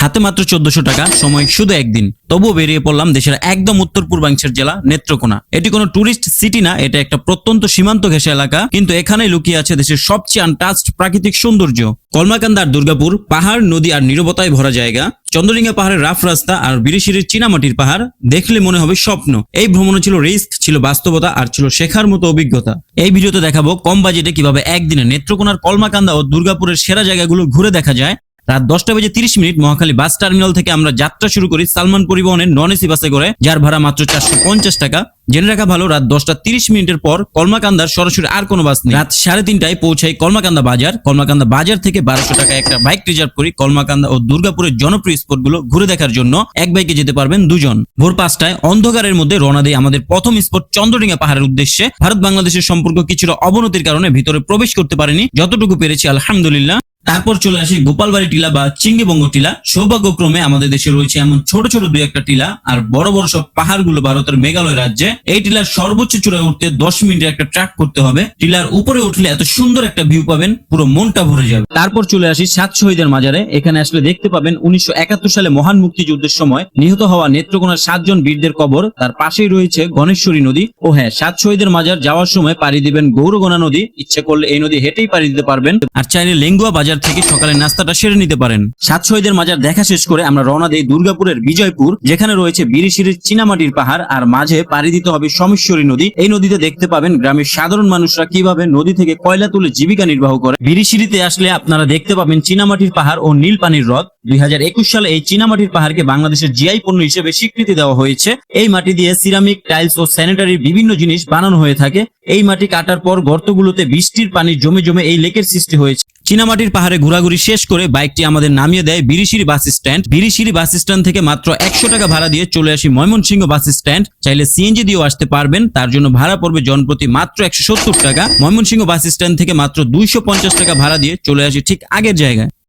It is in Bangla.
হাতে মাত্র চোদ্দশো টাকা, সময় শুধু একদিন। তবুও বেরিয়ে পড়লাম দেশের একদম উত্তর পূর্বাংশের জেলা, নেত্রকোনা। এটি কোনো টুরিস্ট সিটি না, এটা একটা প্রত্যন্ত সীমান্ত ঘেঁষা এলাকা, কিন্তু এখানেই লুকিয়ে আছে দেশের সবচেয়ে আনটাচড প্রাকৃতিক সৌন্দর্য। কলমাকান্দা আর দুর্গাপুর, পাহাড়, নদী আর নিরবতায় ভরা জায়গা চন্দ্রডিঙ্গা পাহাড়ের রাফ রাস্তা আর বিরিশিরির চীনামাটির পাহাড়, দেখলে মনে হবে স্বপ্ন। এই ভ্রমণে ছিল রিস্ক, ছিল বাস্তবতা আর ছিল শেখার মতো অভিজ্ঞতা। এই ভিডিওতে দেখাবো কম বাজেটে কীভাবে একদিনে নেত্রকোনার কলমাকান্দা ও দুর্গাপুরের সেরা জায়গাগুলো ঘুরে দেখা যায় রাত দশটা বেজে তিরিশ মিনিট মহাখালী বাস টার্মিনাল থেকে আমরা যাত্রা শুরু করি সালমান পরিবহনের নন এসি বাসে করে, যার ভাড়া মাত্র চারশো পঞ্চাশ টাকা। জেনে রাখা ভালো, রাত দশটা তিরিশ মিনিটের পর কলমাকান্দার সরাসরি আর কোনো বাস নেই। রাত সাড়ে তিনটায় পৌঁছাই কলমাকান্দা বাজার। কলমাকান্দা বাজার থেকে বারোশো টাকা একটা বাইক রিজার্ভ করি কলমাকান্দা ও দুর্গাপুরের জনপ্রিয় স্পটগুলো ঘুরে দেখার জন্য। এক বাইকে যেতে পারবেন দুজন। ভোর পাঁচটায় অন্ধকারের মধ্যে রওনা দেয় আমাদের প্রথম স্পট চন্দ্রডিঙ্গা পাহাড়ের উদ্দেশ্যে। ভারত বাংলাদেশের সম্পর্ক কিছুটা অবনতির কারণে ভিতরে প্রবেশ করতে পারেনি। যতটুকু পেরেছি, আলহামদুলিল্লাহ। তারপর চলে আসি গোপালবাড়ি টিলা বা চিঙ্গিবঙ্গ টিলা। সৌভাগ্যক্রমে আমাদের দেশে রয়েছে এমন ছোট ছোট দুই একটা টিলা, আর বড় বড় সব পাহাড়গুলো ভারতের মেঘালয় রাজ্যে। এই টিলার সর্বোচ্চ চূড়ায় উঠতে দশ মিনিটের একটা ট্র্যাক করতে হবে। টিলার উপরে উঠলে এত সুন্দর একটা ভিউ পাবেন, পুরো মনটা ভরে যাবে। তারপর চলে আসি সাত শহীদের মাজারে। এখানে আসলে দেখতে পাবেন উনিশশো একাত্তর সালে মহান মুক্তিযুদ্ধের সময় নিহত হওয়া নেত্রকোনার সাতজন বীরদের কবর। তার পাশেই রয়েছে গণেশ্বরী নদী। ও হ্যাঁ সাত শহীদের মাজার যাওয়ার সময় পাড়ি দিবেন গৌরগোনা নদী। ইচ্ছে করলে এই নদী হেঁটেই পাড়ি দিতে পারবেন। আর চাইলে লেঙ্গুয়া বাজার থেকে সকালে নাস্তাটা সেরে নিতে পারেন। সাত শহীদের মাজার দেখা শেষ করে আমরা রওনা দেই দুর্গাপুরের বিজয়পুর, যেখানে রয়েছে বিরিশিরির চীনামাটির পাহাড়, আর মাঝে পাড়ি দিতে হবে সমেশ্বরী নদী। এই নদীতে দেখতে পাবেন গ্রামের সাধারণ মানুষরা কীভাবে নদী থেকে কয়লা তুলে জীবিকা নির্বাহ করে। বিরিশিরিতে আসলে আপনারা দেখতে পাবেন চীনামাটির পাহাড় ও নীল পানির হ্রদ। দুই হাজার একুশ সালে এই চীনামাটির পাহাড়কে বাংলাদেশের জিআই পণ্য হিসেবে স্বীকৃতি দেওয়া হয়েছে। এই মাটি দিয়ে সিরামিক, টাইলস ও স্যানিটারির বিভিন্ন জিনিস বানানো হয়ে থাকে। এই মাটি কাটার পর গর্তগুলোতে বৃষ্টির পানি জমে জমে এই লেকের সৃষ্টি হয়েছে। চীনামাটির পাহাড়ে ঘোরাঘুরি শেষ করে বাইকটি আমাদের নামিয়ে দেয় Birishiri bus stand. Birishiri bus stand থেকে মাত্র একশো টাকা ভাড়া দিয়ে চলে আসি ময়মনসিংহ বাস স্ট্যান্ড। চাইলে সিএনজি দিয়েও আসতে পারবেন, তার জন্য ভাড়া পড়বে জনপ্রতি মাত্র একশো সত্তর টাকা। ময়মনসিংহ বাস স্ট্যান্ড থেকে মাত্র দুইশো পঞ্চাশ টাকা ভাড়া দিয়ে চলে আসি ঠিক আগের জায়গায়।